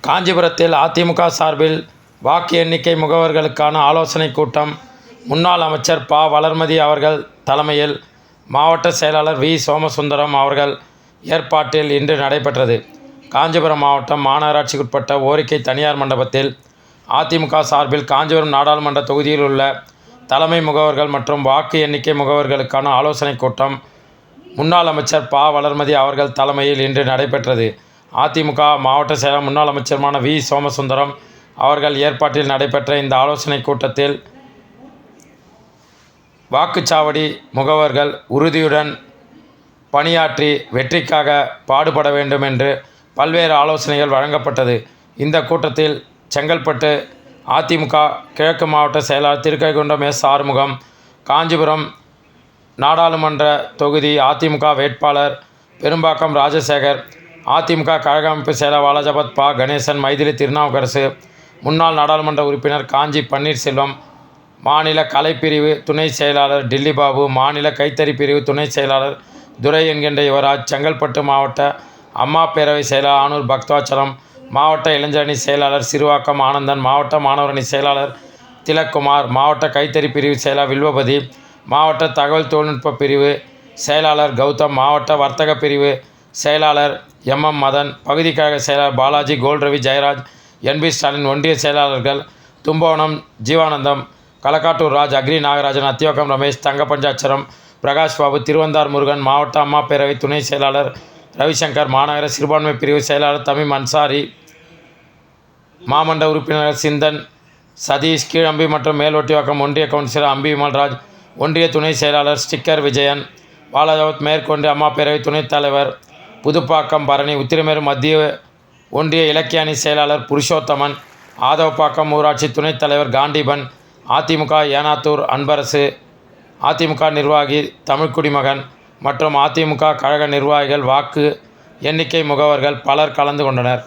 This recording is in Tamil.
காஞ்சிபுரத்தில் அதிமுக சார்பில் வாக்கு எண்ணிக்கை முகவர்களுக்கான ஆலோசனைக் கூட்டம். முன்னாள் அமைச்சர் ப. வளர்மதி அவர்கள் தலைமையில் மாவட்ட செயலாளர் வி. சோமசுந்தரம் அவர்கள் ஏற்பாட்டில் இன்று நடைபெற்றது. காஞ்சிபுரம் மாவட்டம் மாநகராட்சிக்குட்பட்ட ஓரிக்கை தனியார் மண்டபத்தில் அதிமுக சார்பில் காஞ்சிபுரம் நாடாளுமன்ற தொகுதியில் உள்ள தலைமை முகவர்கள் மற்றும் வாக்கு எண்ணிக்கை முகவர்களுக்கான ஆலோசனைக் கூட்டம் முன்னாள் அமைச்சர் ப. வளர்மதி அவர்கள் தலைமையில் இன்று நடைபெற்றது. அதிமுக மாவட்ட செயலர் முன்னாள் அமைச்சருமான வி. சோமசுந்தரம் அவர்கள் ஏற்பாட்டில் நடைபெற்ற இந்த ஆலோசனைக் கூட்டத்தில் வாக்குச்சாவடி முகவர்கள் உறுதியுடன் பணியாற்றி வெற்றிக்காக பாடுபட வேண்டும் என்று பல்வேறு ஆலோசனைகள் வழங்கப்பட்டது. இந்த கூட்டத்தில் செங்கல்பட்டு அதிமுக கிழக்கு மாவட்ட செயலாளர் திருக்கைகுண்டம் எஸ். ஆறுமுகம் காஞ்சிபுரம் நாடாளுமன்ற தொகுதி அதிமுக வேட்பாளர் பெரும்பாக்கம் ராஜசேகர் அதிமுக கழக அமைப்பு செயலாளர் வாலாஜாபாத் பா. கணேசன் மைதிலி திருநாவுக்கரசு முன்னாள் நாடாளுமன்ற உறுப்பினர் காஞ்சி பன்னீர்செல்வம் மாநில கலைப்பிரிவு துணை செயலாளர் டில்லி பாபு மாநில கைத்தறி பிரிவு துணை செயலாளர் துரை என்கின்ற யுவராஜ் செங்கல்பட்டு மாவட்ட அம்மா பேரவை செயலாளர் ஆனூர் பக்தவாச்சலம் மாவட்ட இளைஞரணி செயலாளர் சிறுவாக்கம் ஆனந்தன் மாவட்ட மாணவரணி செயலாளர் திலக்குமார் மாவட்ட கைத்தறி பிரிவு செயலாளர் வில்வபதி மாவட்ட தகவல் தொழில்நுட்ப பிரிவு செயலாளர் கௌதம் மாவட்ட வர்த்தக பிரிவு செயலாளர் எம் எம் மதன் பகுதி கழக செயலாளர் பாலாஜி கோல்ரவி ஜெயராஜ் என்பி ஸ்டாலின் ஒன்றிய செயலாளர்கள் தும்போனம் ஜீவானந்தம் களக்காட்டூர் ராஜ் அக்ரி நாகராஜன் அத்தியோக்கம் ரமேஷ் தங்க பஞ்சாட்சரம் பிரகாஷ் பாபு திருவந்தார் முருகன் மாவட்ட அம்மா பேரவை துணை செயலாளர் ரவிசங்கர் மாநகர சிறுபான்மை பிரிவு செயலாளர் தமிம் அன்சாரி மாமண்ட உறுப்பினர் சிந்தன் சதீஷ் கீழம்பி மற்றும் மேல்வட்டிவாக்கம் ஒன்றிய கவுன்சிலர் அம்பி விமல்ராஜ் ஒன்றிய துணை செயலாளர் ஸ்டிக்கர் விஜயன் பாலாஜாவத் மேற்கொண்டு அம்மா பேரவை துணைத் தலைவர் புதுப்பாக்கம் பரணி உத்திரமேறு மத்திய ஒன்றிய இலக்கிய அணி செயலாளர் புருஷோத்தமன் ஆதவப்பாக்கம் ஊராட்சி துணைத் தலைவர் காண்டிபன் அதிமுக ஏனாத்தூர் அன்பரசு அதிமுக நிர்வாகி தமிழ்க்குடிமகன் மற்றும் அதிமுக கழக நிர்வாகிகள் வாக்கு எண்ணிக்கை முகவர்கள் பலர் கலந்து கொண்டனர்.